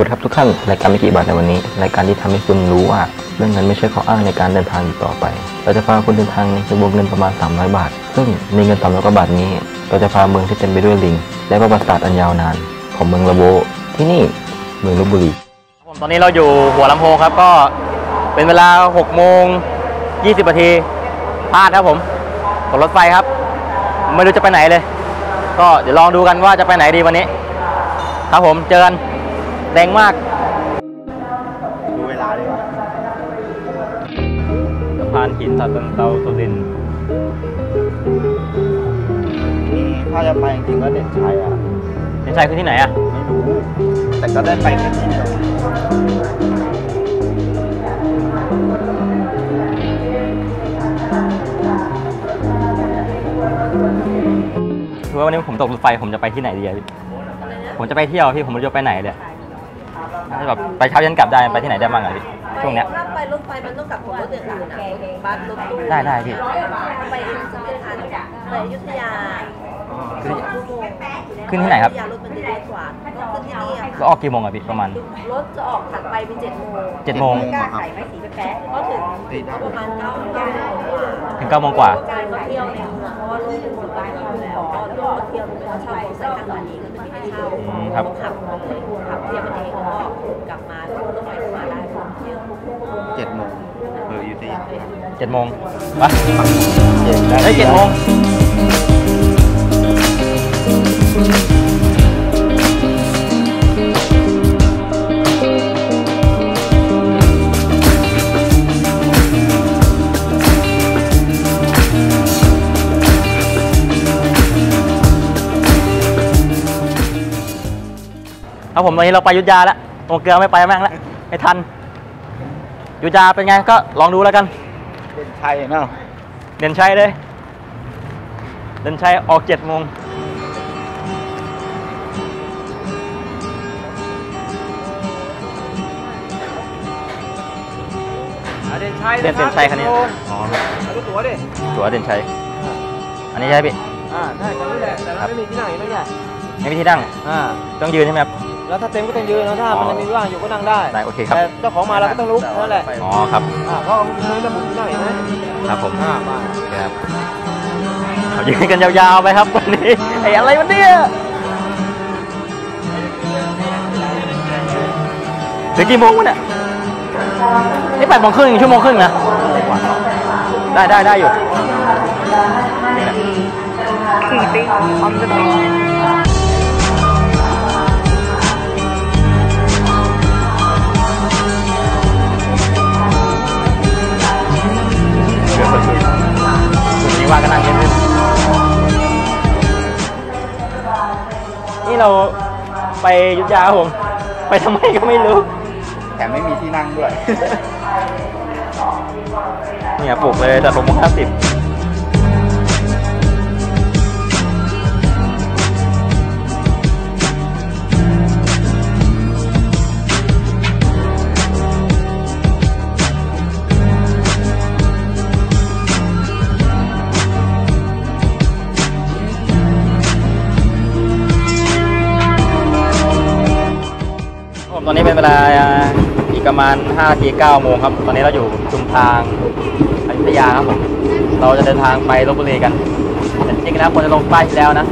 วัสดีครับทุกท่านรายการไม่กี่บาทในวันนี้รายการที่ทำให้คุณรู้ว่าเรื่องเงินไม่ใช่ข้ออ้างในการเดินทางอีกต่อไป เราจะพาคุณเดินทางในวงเงินประมาณ 300 บาท ซึ่งในเงิน300กว่าบาทนี้ เราจะพาเมืองที่เต็มไปด้วยลิง และประวัติศาสตร์อันยาวนาน ของเมืองละโบ ที่นี่เมืองลบบุรีผมตอนนี้เราอยู่หัวลำโพงครับก็เป็นเวลา6โมง20นาทีพลาดครับผมกดรถไฟครับ ไม่รู้จะไปไหนเลย ก็เดี๋ยวลองดูกันว่าจะไปไหนดีวันนี้ ครับผมเจอกัน แดงมาก ดูเวลาดีกว่าสะพานหินสัตนเตาสุรินทร์นี่ถ้าจะไปจริงๆก็เด่นชัยอะเป็นชัยคือที่ไหนอะไม่รู้ แต่ก็ได้ไปแค่ที่เดียวคือว่าวันนี้ผมตกรถไฟผมจะไปที่ไหนดีอะพี่ผมจะไปเที่ยวพี่ผมไม่รู้จะไปไหนเลย แบบไปเช้ายันกลับได้ไปที่ไหนได้บ้างอะพี่ช่วงเนี้ย ถ้าไปรถไฟมันต้องกลับของรถอย่างอื่นอะบัสรถตู้ได้ได้พี่ ไปเองจะไม่ทันไปอยุธยาสองชั่วโมงขึ้นที่ไหนครับ อยุธยารถมันจะเยอะกว่า ก็ขึ้นที่นี่อะก็ออกกี่โมงอะพี่ประมาณ รถจะออกถัดไปเป็นเจ็ดโมงเจ็ดโมง กล้าใส่ไม้สีแป๊ะก็ถึงก็ประมาณเก้าโมงกว่าถึงเก้าโมงกว่า การมาเที่ยวในเมืองเพราะว่ารถเป็นคนบ้านอยู่แล้วก็รถมาเที่ยวมันก็เช่ามอเตอร์ไซค์ข้างสถานีก็จะมีให้เช่าอืมครับต้องขับเลยขับเที่ยวมันเองแล้วก็กลับมาแล้วก็ต้องไปมาได้เที่ยวเจ็ดโมงเอออยุธยาเจ็ดโมงปะเจ็ดเฮ้ยเจ็ดโมง ครับผมตอนนี้เราไปอยุทธยาแล้วตรงเกลือไม่ไปแม่งแล้วไม่ทันอยุทธยาเป็นไงก็ลองดูแล้วกัน เด่นชัยเนาะเด่นชัยเลย เด่นชัยออกเจ็ดโมงเด่นชัยเด่นเด่นชัยคันนี้อ๋อดูตัวดิตัวเด่นชัยอันนี้ใช่ไหมพี่อ่าใช่คันนี้แหละแต่เราไม่มีที่นั่งเห็นไหมเนี่ยไม่มีที่นั่งอ่าต้องยืนใช่ไหมครับ แล้วถ้าเต็มก็ต้องยืนแล้วถ้ามันยังมีว่างอยู่ก็นั่งได้ได้โอเคครับ แต่เจ้าของมาเราก็ต้องลุกนั่นแหละอ๋อครับอ่าเพราะมีระบุที่นั่งเห็นไหมครับผมอ่ามาครับเขายืนกันยาวๆไปครับวันนี้ไอ้อะไรวันนี้ถึงกี่โมงวะเนี่ยนี่แปดโมงครึ่งชั่วโมงครึ่งนะได้ได้ได้อยู่เกือบ ว่าก็นั่งเล่นนี่เราไปอยุทธยาครับผม ไปทำไมก็ไม่รู้ แถมไม่มีที่นั่งด้วย เนี่ยปลุกเลยแต่ผมห้าสิบ ตอนนี้เป็นเวลาอีกประมาณ5นาที9โมงครับ ตอนนี้เราอยู่ชุมทางอยุธยาครับผมเราจะเดินทางไปลบบุรีกันแต่จริงๆแล้วควรจะลงป้ายที่แล้วนะ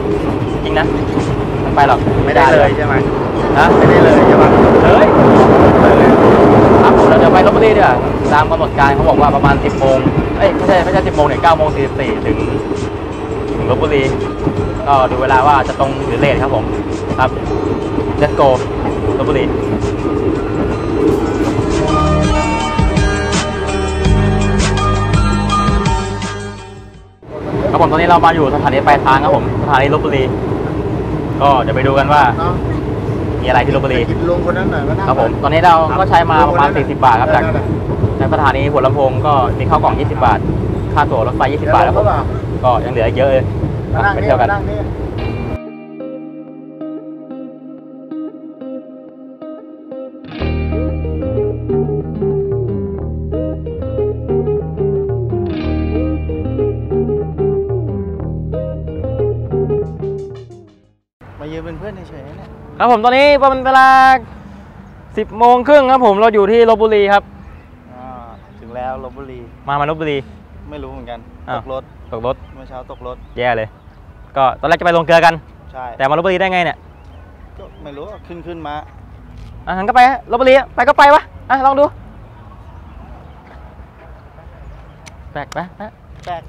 จริงนะไม่ไปหรอกไม่ได้เลยใช่ไหมฮะไม่ได้เลยใช่ไหมเฮ้ยครับผมเราจะไปลบบุรีด้วยตามกำหนดการเขาบอกว่าประมาณ 10โมงเอ้ยไม่ใช่ไม่ใช่10โมงเนี่ย9โมง44ถึงถึงลบบุรีก็ดูเวลาว่าจะตรงหรือเลทครับผมครับ let's go ลบบุรีครับผมตอนนี้เรามาอยู่สถานีปลายทางครับผมสถานีลบบุรี ก็เดี๋ยวไปดูกันว่า มีอะไรที่ลบบุรีกินลุงคนนั้นหน่อยก็นั่งครับผมตอนนี้เราก็ใช้มาประมาณ 40 บาทครับจากจากสถานีหัวลำโพงก็มีข้าวกล่อง 20 บาท ค่าตั๋วรถไฟ 20 บาทครับผมก็ยังเหลืออีกเยอะเลยมาอะนั่งไปนี่เที่ยวกัมาน ครับผมตอนนี้ประมาณเวลาสิบโมงครึ่งครับผมเราอยู่ที่ลบบุรีครับอ่าถึงแล้วลบบุรี มามาลบบุรี ไม่รู้เหมือนกันอ้าตว กรถตกรถเมื่อเช้าตกรถแย่เลย ก็ตอนแรกจะไปลงเกลือกัน ใช่แต่มาลบบุรีได้ไงเนี่ยก็ไม่รู้ขึ้นขึ้นมาอะงั้นก็ไปฮะลบบุรีอะไปก็ไปวะอะลองดูแปลกปะปะแปลก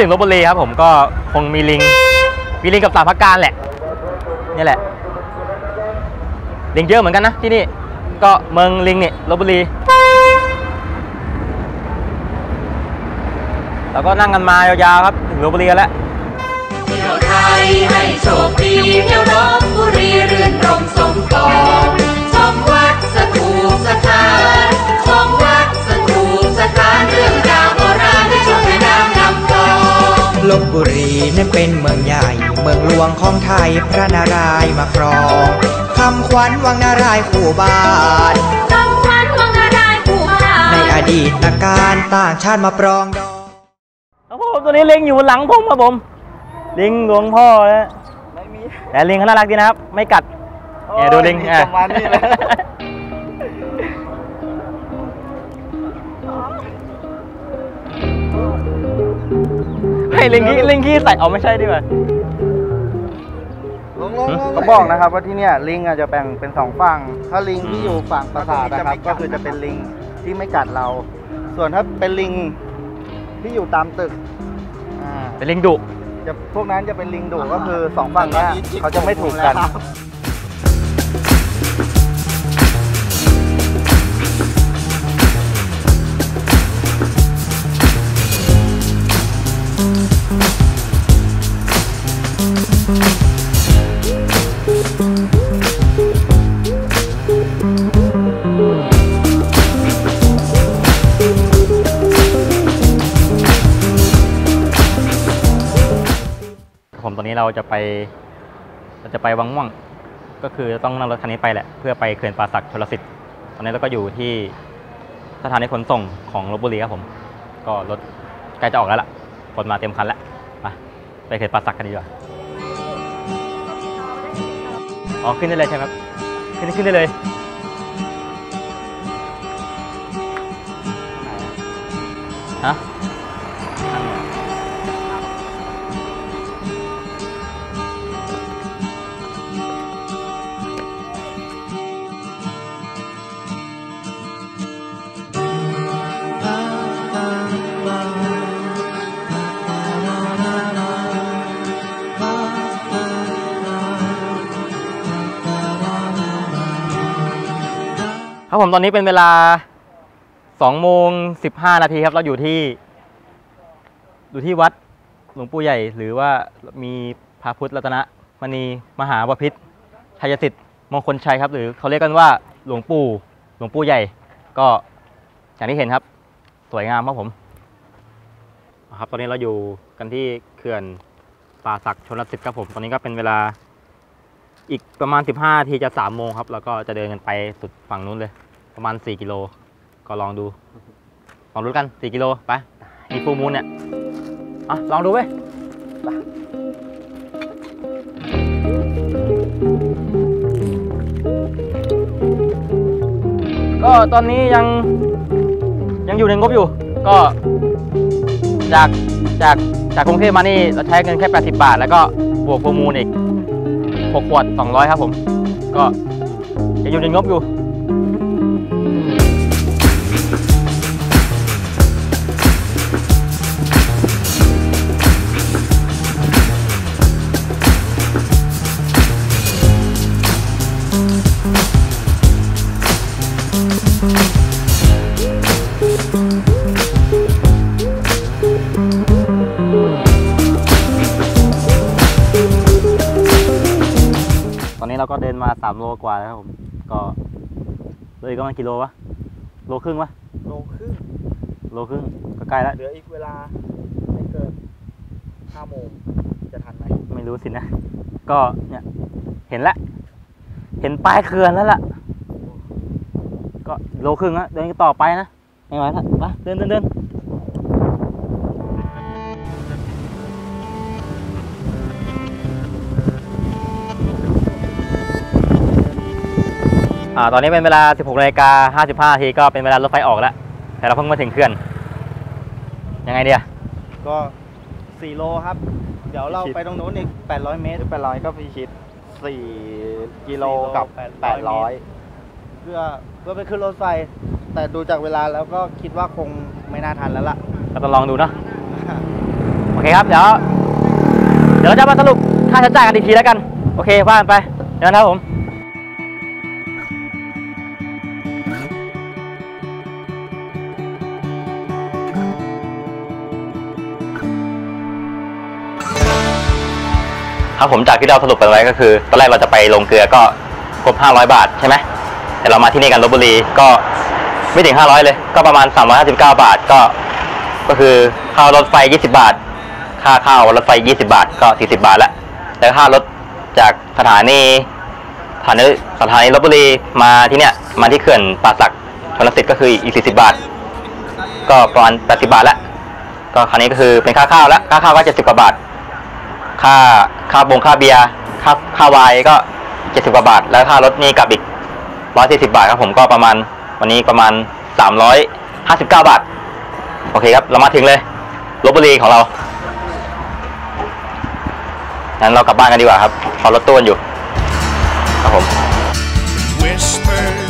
ถึงลบบุรีครับผมก็คงมีลิงมีลิงกับสามพักการแหละนี่แหละลิงเยอะเหมือนกันนะที่นี่ก็เมืองลิงเนี่ยลบบุรีแล้วก็นั่งกันมายาวๆครับถึงลบบุรีแล้วเที่ยวไทยให้โชคดีเที่ยวลบบุรีรื่นรมสมปอง ลบบุรีนั้นเป็นเมืองใหญ่ เมืองหลวงของไทยพระนารายณ์มาครองคำขวัญวังนารายณ์คู่บ้านคำขวัญวังนารายณ์ผู้พาในอดีตการต่างชาติมาปรองดองครับผมตัวนี้ลิงอยู่หลังผมครับผมลิงหลวงพ่อนะไม่มีแต่ลิงเขาน่ารักดีนะครับ ไม่กัดเนี่ยดูลิงโอ้ยอะ ประมาณนี้เลยให้ลิงขี้ลิงขี้ใส่เอาไม่ใช่ดีกว่าลงลง เขาบอกนะครับว่าที่เนี่ยลิงอาจจะแบ่งเป็นสองฝั่ง ถ้าลิงที่อยู่ฝั่งปราสาทนะครับ ก็คือจะเป็นลิงที่ไม่กัดเรา ส่วนถ้าเป็นลิงที่อยู่ตามตึกอ่าเป็นลิงดุ จะพวกนั้นจะเป็นลิงดุก็คือสองฝั่งเนี้ยเขาจะไม่ถูกกัน นี้เราจะไปเราจะไปวังม่วง ก็คือต้องนั่งรถคันนี้ไปแหละ เพื่อไปเขื่อนป่าสักชลสิทธิ์ตอนนี้เราก็อยู่ที่สถานีขนส่งของลบบุรีครับผม ก็รถใกล้จะออกแล้วล่ะคนมาเต็มคันแล้วมาไปเขื่อนป่าสักกันดีกว่าอ๋อขึ้นได้เลยใช่ไหมครับขึ้นขึ้นได้เลยฮะ ครับผมตอนนี้เป็นเวลาสองโมงสิบห้านาทีครับ เราอยู่ที่ อยู่ที่วัดหลวงปู่ใหญ่ หรือว่ามีพระพุทธรัตนมณีมหาวพิษชัยสิทธิ์มงคลชัยครับ หรือเขาเรียกกันว่าหลวงปู่หลวงปู่ใหญ่ ก็อย่างที่เห็นครับ สวยงามครับผมครับตอนนี้เราอยู่กันที่เขื่อนป่าศักดิ์ชนลสิทธิ์ครับผม ตอนนี้ก็เป็นเวลาอีกประมาณ 15นาทีจะ3โมงครับ แล้วก็จะเดินกันไปสุดฝั่งนู้นเลย ประมาณ 4 กิโล ก็ลองดู ลองดูกัน 4 กิโล ไปมีฟูมูลเนี่ย อะ ลองดูเว้ยไปก็ตอนนี้ยังยังอยู่ในงบอยู่ ก็ จากจากจากกรุงเทพมานี่เราใช้เงินแค่ 80 บาท แล้วก็บวกฟูมูลอีก 6 ขวด 200 ครับผม ก็ยังอยู่ในงบอยู่ ก็เดินมา3โลกว่าแล้วครับผม ก็เลยก็ประมาณกิโลวะ โลครึ่งวะ โลครึ่ง โลครึ่งก็ใกล้แล้ว เหลืออีกเวลาไม่เกินห้าโมงจะทันไหม ไม่รู้สินะ ก็เนี่ย เห็นแล้วเห็นปลายเขื่อนแล้วล่ะ ก็โลครึ่งอะเดินต่อไปนะ ไม่ไหวแล้วไปเดินเดินเดิน ตอนนี้เป็นเวลา 16นาฬิกา55นาทีก็เป็นเวลารถไฟออกแล้ว แต่เราเพิ่งมาถึงเขื่อน ยังไงเดียก็สี่โลครับ เดี๋ยวเราพิชิตไปตรงนู้นอีกแปดร้อยเมตรแปดร้อยก็พิชิตสี่กิโลสี่โลกับแปแปดดร้ร้ออยยเพื่อเพื่อไปขึ้นรถไฟ แต่ดูจากเวลาแล้วก็คิดว่าคงไม่น่าทันแล้วล่ะ ก็ต้องลองดูเนาะโอเคครับ เดี๋ยว เดี๋ยวเราจะมาสรุปค่าใช้จ่ายกันอีกทีแล้วกัน โอเคว่ากันไปเดี๋ยวนะครับผม ครับผมจากที่เราสรุปไปไว้ก็คือ ตอนแรกเราจะไปลงเกลือก็ครบ500 บาทใช่ไหมแต่เรามาที่นี่กันลบบุรีก็ไม่ถึง 500 เลย ก็ประมาณ 359 บาทก็ ก็คือค่ารถไฟ 20 บาท ค่าข้าวรถไฟ 20 บาทก็ 40 บาทล้วแล้วค่ารถจากสถานีสถานีสถานีลบบุรีมาที่เนี้ยมาที่เขื่อนป่าสักชนสิทธิ์ก็คืออีก 40 บาท ก็ประมาณ 80 บาทล้วก็คราวนี้ก็คือเป็นค่าข้าวแล้วค่าข้าวก็70กว่าบาท ค่าค่าบงค่าเบียร์ค่าค่าไวน์ก็70กว่าบาท แล้วค่ารถนี่กลับอีก140บาทครับผมก็ประมาณวันนี้ประมาณ359บเก้าบาท โอเคครับ เรามาถึงเลยลบบุรีของเรางั้นเรากลับบ้านกันดีกว่าครับพอรถตู้นอยู่ครับผม Whisper